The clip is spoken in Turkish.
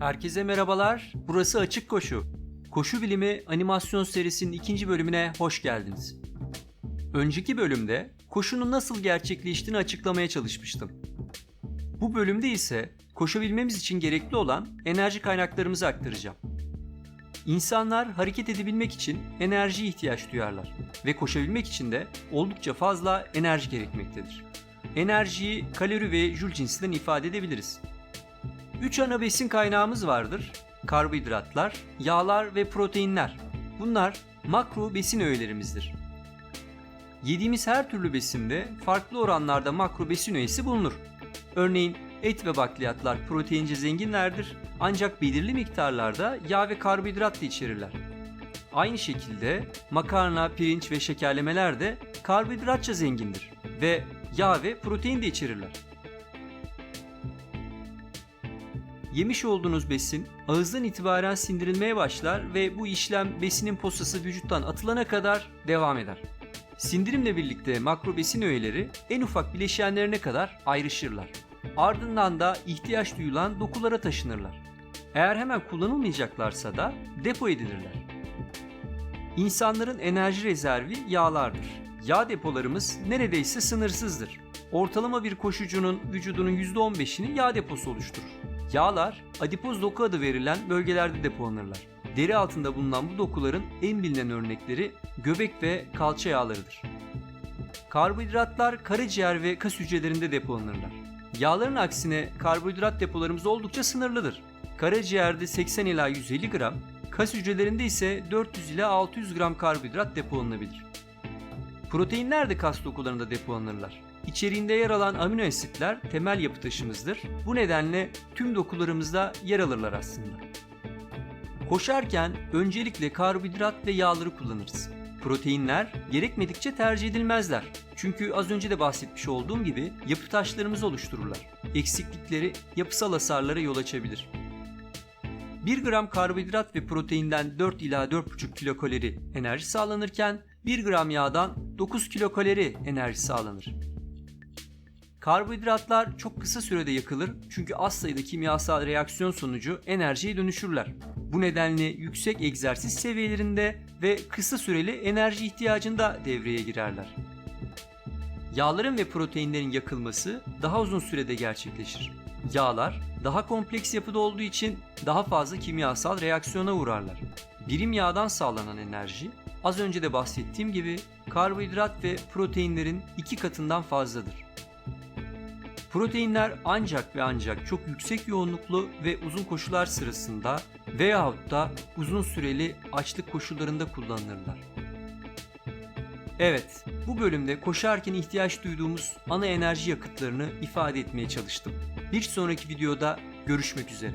Herkese merhabalar. Burası Açık Koşu. Koşu Bilimi animasyon serisinin ikinci bölümüne hoş geldiniz. Önceki bölümde koşunun nasıl gerçekleştiğini açıklamaya çalışmıştım. Bu bölümde ise koşabilmemiz için gerekli olan enerji kaynaklarımızı aktaracağım. İnsanlar hareket edebilmek için enerjiye ihtiyaç duyarlar ve koşabilmek için de oldukça fazla enerji gerekmektedir. Enerjiyi kalori ve jül cinsinden ifade edebiliriz. Üç ana besin kaynağımız vardır. Karbonhidratlar, yağlar ve proteinler. Bunlar makro besin öğelerimizdir. Yediğimiz her türlü besinde farklı oranlarda makro besin öğesi bulunur. Örneğin et ve bakliyatlar proteince zenginlerdir ancak belirli miktarlarda yağ ve karbonhidrat da içerirler. Aynı şekilde makarna, pirinç ve şekerlemeler de karbonhidratça zengindir ve yağ ve protein de içerirler. Yemiş olduğunuz besin ağızdan itibaren sindirilmeye başlar ve bu işlem besinin posası vücuttan atılana kadar devam eder. Sindirimle birlikte makro besin öğeleri en ufak bileşenlerine kadar ayrışırlar. Ardından da ihtiyaç duyulan dokulara taşınırlar. Eğer hemen kullanılmayacaklarsa da depo edilirler. İnsanların enerji rezervi yağlardır. Yağ depolarımız neredeyse sınırsızdır. Ortalama bir koşucunun vücudunun %15'ini yağ deposu oluşturur. Yağlar adipoz doku adı verilen bölgelerde depolanırlar. Deri altında bulunan bu dokuların en bilinen örnekleri göbek ve kalça yağlarıdır. Karbonhidratlar karaciğer ve kas hücrelerinde depolanırlar. Yağların aksine karbonhidrat depolarımız oldukça sınırlıdır. Karaciğerde 80 ila 150 gram, kas hücrelerinde ise 400 ila 600 gram karbonhidrat depolanabilir. Proteinler de kas dokularında depolanırlar. İçeriğinde yer alan amino asitler temel yapı taşımızdır. Bu nedenle tüm dokularımızda yer alırlar aslında. Koşarken öncelikle karbonhidrat ve yağları kullanırız. Proteinler gerekmedikçe tercih edilmezler. Çünkü az önce de bahsetmiş olduğum gibi yapı taşlarımızı oluştururlar. Eksiklikleri yapısal hasarlara yol açabilir. 1 gram karbonhidrat ve proteinden 4 ila 4,5 kilokalori enerji sağlanırken 1 gram yağdan 9 kilokalori enerji sağlanır. Karbonhidratlar çok kısa sürede yakılır çünkü az sayıda kimyasal reaksiyon sonucu enerjiye dönüşürler. Bu nedenle yüksek egzersiz seviyelerinde ve kısa süreli enerji ihtiyacında devreye girerler. Yağların ve proteinlerin yakılması daha uzun sürede gerçekleşir. Yağlar daha kompleks yapıda olduğu için daha fazla kimyasal reaksiyona uğrarlar. Birim yağdan sağlanan enerji az önce de bahsettiğim gibi karbonhidrat ve proteinlerin iki katından fazladır. Proteinler ancak ve ancak çok yüksek yoğunluklu ve uzun koşular sırasında veyahut da uzun süreli açlık koşullarında kullanılırlar. Evet, bu bölümde koşarken ihtiyaç duyduğumuz ana enerji yakıtlarını ifade etmeye çalıştım. Bir sonraki videoda görüşmek üzere.